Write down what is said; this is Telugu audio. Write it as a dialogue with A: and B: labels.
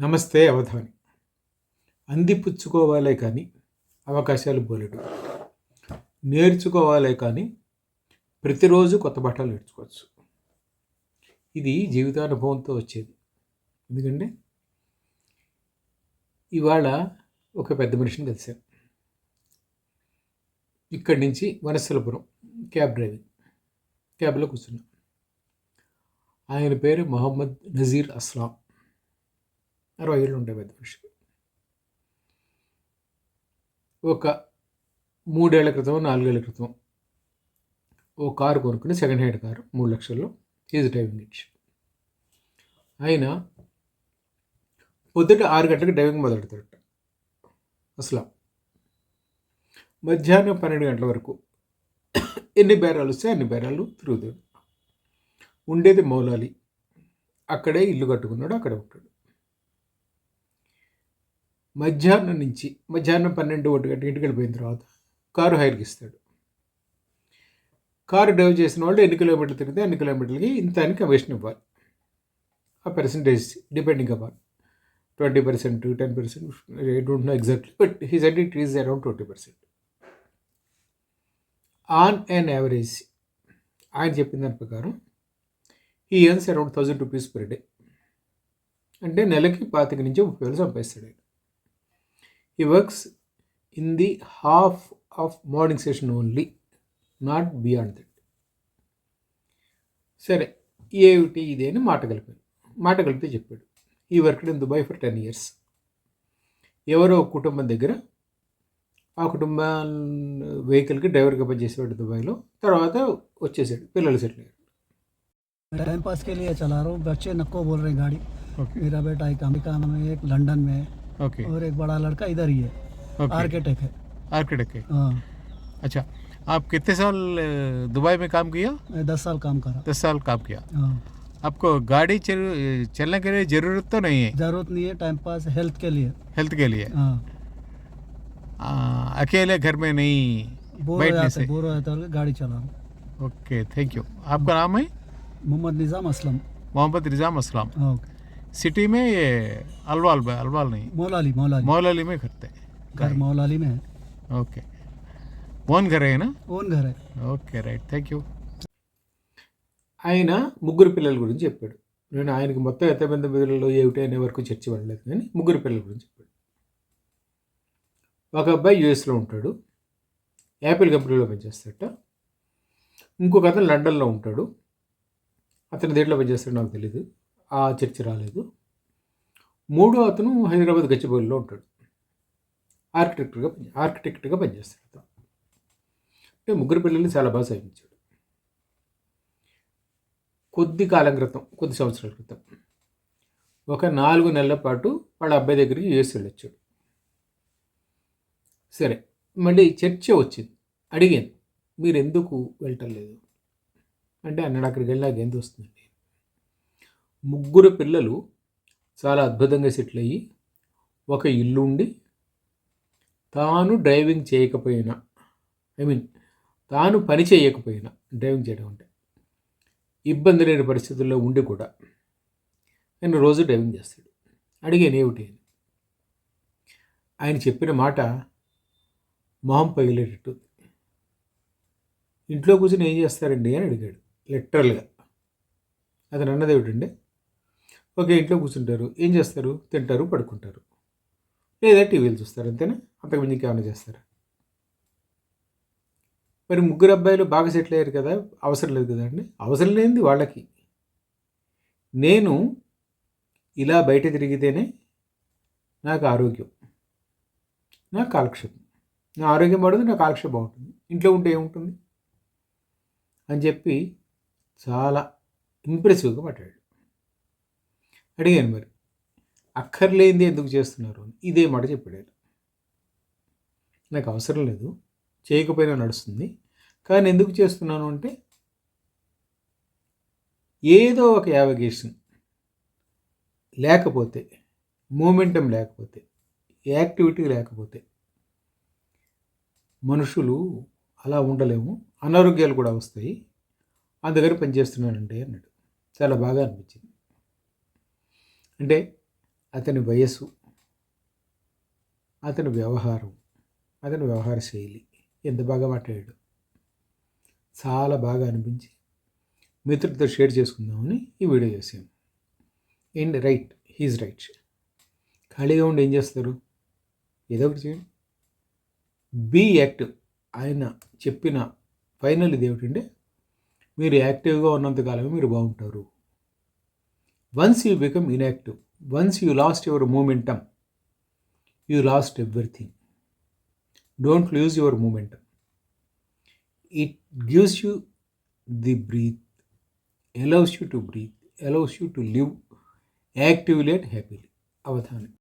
A: నమస్తే అవధాని. అందిపుచ్చుకోవాలే కానీ అవకాశాలు బోలెడు. నేర్చుకోవాలే కానీ ప్రతిరోజు కొత్త పాఠాలు నేర్చుకోవచ్చు. ఇది జీవితానుభవంతో వచ్చేది. ఎందుకంటే ఇవాళ ఒక పెద్ద మనిషిని కలిశాను ఇక్కడి నుంచి వనస్థలపురం క్యాబ్ డ్రైవింగ్. క్యాబ్లో కూర్చున్నాం. ఆయన పేరు మొహమ్మద్ నజీర్ అస్లాం. అరవై ఏళ్ళు ఉంటాయి పెద్ద మనిషికి. ఒక మూడేళ్ళ క్రితం నాలుగేళ్ళ క్రితం ఓ కారు కొనుక్కుని సెకండ్ హ్యాండ్ కారు మూడు లక్షల్లో ఈజ్ డ్రైవింగ్ ఇచ్చి. ఆయన పొద్దుట ఆరు గంటలకు డ్రైవింగ్ మొదలెడతాడట. అసలు మధ్యాహ్నం పన్నెండు గంటల వరకు ఎన్ని బేరాలు వస్తే అన్ని బేరాలు తిరుగుతాడు. ఉండేది మౌలాలి. అక్కడే ఇల్లు కట్టుకున్నాడు అక్కడే ఉంటాడు. మధ్యాహ్నం నుంచి మధ్యాహ్నం పన్నెండు ఒకటి గంట ఇంటికి వెళ్ళిపోయిన తర్వాత కారు హైర్కి ఇస్తాడు. కారు డ్రైవ్ చేసిన వాళ్ళు ఎన్ని కిలోమీటర్లు తిరిగితే ఎన్ని కిలోమీటర్లకి ఇంత అని కమిషన్ ఇవ్వాలి. ఆ percentage depending upon twenty percent ten percent I don't know exactly but he said it is around twenty percent on and average ఆయన చెప్పిన దాని ప్రకారం ఈ earns around thousand rupees per day అంటే నెలకి పాతిక నుంచి ముప్పై వేలు సంపాదిస్తాడు ఆయన. he works in the half of morning session only not beyond that సరే ఏమిటి ఇది అని మాట కలిపాను మాట కలిపితే చెప్పాడు he work in Dubai for ten years ఎవరో ఒక కుటుంబం దగ్గర ఆ కుటుంబం వెహికల్కి డ్రైవర్గా పనిచేసేవాడు దుబాయ్లో తర్వాత వచ్చేసాడు పిల్లలు సెటిల్ అయ్యారు
B: टाइम पास के लिए चला रहा हूँ बच्चे नक्को बोल रहे हैं गाड़ी
A: ఓకే
B: मेरा बेटा एक अमेरिका में है, एक लंदन में
A: ओके
B: और एक बड़ा लड़का इधर ही है। आर्किटेक्ट है।
A: आर्किटेक्ट है।
B: हाँ।
A: अच्छा आप कितने साल दुबई में काम किया?
B: मैं दस साल काम करा।
A: दस साल काम किया।
B: हाँ।
A: आपको गाड़ी चल, चलने के लिए ज़रूरत तो नहीं है?
B: ज़रूरत नहीं है टाइम पास हेल्थ के लिए।
A: हेल्थ के लिए?
B: हाँ।
A: आ, अकेले घर में नहीं
B: बोर
A: से?
B: बोर हो जाता गाड़ी चला
A: ओके थैंक यू आपका नाम है?
B: मोहम्मद निज़ाम असलम।
A: मोहम्मद निज़ाम असलम।
B: ओके
A: सिटी में ये अलवाल में अलवाल नहीं
B: मौलाली मौलाली
A: मौलाली में करते हैं
B: घर मौलाली में है
A: ओके ఓన్ घर है ना
B: ओन घर है
A: ఓకే రైట్ థ్యాంక్ యూ ఆయన ముగ్గురు పిల్లల గురించి చెప్పాడు నేను ఆయనకి మొత్తం ఎంతమంది పిల్లలు ఏమిటి అనే వరకు చర్చ పడలేదు కానీ ముగ్గురు పిల్లల గురించి చెప్పాడు ఒక అబ్బాయి యూఎస్లో ఉంటాడు యాపిల్ కంపెనీలో పనిచేస్తాడట ఇంకొక అతను లండన్లో ఉంటాడు అతను దేంట్లో పనిచేస్తాడో నాకు తెలియదు ఆ చర్చ రాలేదు. మూడో అతను హైదరాబాద్ గచ్చిబౌలిలో ఉంటాడు. ఆర్కిటెక్ట్గా పని ఆర్కిటెక్ట్గా పనిచేస్తాడు అంటే ముగ్గురు పిల్లల్ని చాలా బాగా సాగించాడు కొద్ది కాలం క్రితం కొద్ది సంవత్సరాల క్రితం ఒక నాలుగు నెలల పాటు వాళ్ళ అబ్బాయి దగ్గరికి యుఎస్ వెళ్ళొచ్చాడు. సరే మళ్ళీ చర్చ వచ్చింది. అడిగాను మీరు ఎందుకు వెళ్ళటం లేదు? అంటే అన్నాడు అక్కడికి వెళ్ళి నాకు వస్తుందండి? ముగ్గురు పిల్లలు చాలా అద్భుతంగా సెటిల్ అయ్యి ఒక ఇల్లు ఉండి తాను డ్రైవింగ్ చేయకపోయినా ఐ మీన్ తాను పని చేయకపోయినా డ్రైవింగ్ చేయడం అంటే ఇబ్బంది లేని పరిస్థితుల్లో ఉండి కూడా ఆయన రోజు డ్రైవింగ్ చేస్తాడు. అడిగాను ఏమిటి అని. ఆయన చెప్పిన మాట మొహం పగిలేటట్టు ఇంట్లో కూర్చొని ఏం చేస్తారండి అని అడిగాడు లిటరల్గా అతను అన్నది ఏమిటండి ఓకే ఇంట్లో కూర్చుంటారు. ఏం చేస్తారు? తింటారు పడుకుంటారు. లేదా టీవీలు చూస్తారు అంతేనా? అంతకుమించి ఇంకేమైనా చేస్తారా? మరి ముగ్గురు అబ్బాయిలు బాగా సెటిల్ అయ్యారు కదా? అవసరం లేదు కదండి అవసరం లేనిది వాళ్ళకి. నేను ఇలా బయట తిరిగితేనే నాకు ఆరోగ్యం. నా కాలక్షేపం. నా ఆరోగ్యం పడదు నా కాలక్షేపం బాగుంటుంది. ఇంట్లో ఉంటే ఏముంటుంది? అని చెప్పి చాలా ఇంప్రెసివ్గా మాట్లాడాడు. అడిగాను మరి. అక్కర్లేంది ఎందుకు చేస్తున్నారు? అని ఇదే మాట చెప్పాడు. నాకు అవసరం లేదు. చేయకపోయినా నడుస్తుంది. కానీ ఎందుకు చేస్తున్నాను అంటే ఏదో ఒక యావగేషన్. లేకపోతే మూమెంటం లేకపోతే యాక్టివిటీ లేకపోతే మనుషులు అలా ఉండలేము. అనారోగ్యాలు కూడా వస్తాయి. అందుకని పనిచేస్తున్నానంటే అన్నాడు. చాలా బాగా అనిపించింది. అంటే అతని వయస్సు అతని వ్యవహారం అతని వ్యవహార శైలి ఎంత బాగా మాట్లాడాడు. చాలా బాగా అనిపించి మిత్రులతో షేర్ చేసుకుందామని ఈ వీడియో చేశాను. And right he's right. ఖాళీగా ఉండి ఏం చేస్తారు? ఏదో ఒకటి చేయండి. బీ యాక్టివ్ ఆయన చెప్పిన ఫైనల్ ఇది ఏమిటంటే మీరు యాక్టివ్గా ఉన్నంతకాలమే మీరు బాగుంటారు. Once you become inactive, once you lost your momentum, you lost everything. Don't lose your momentum. It gives you the breath, allows you to breathe, allows you to live actively and happily. Avadhanam.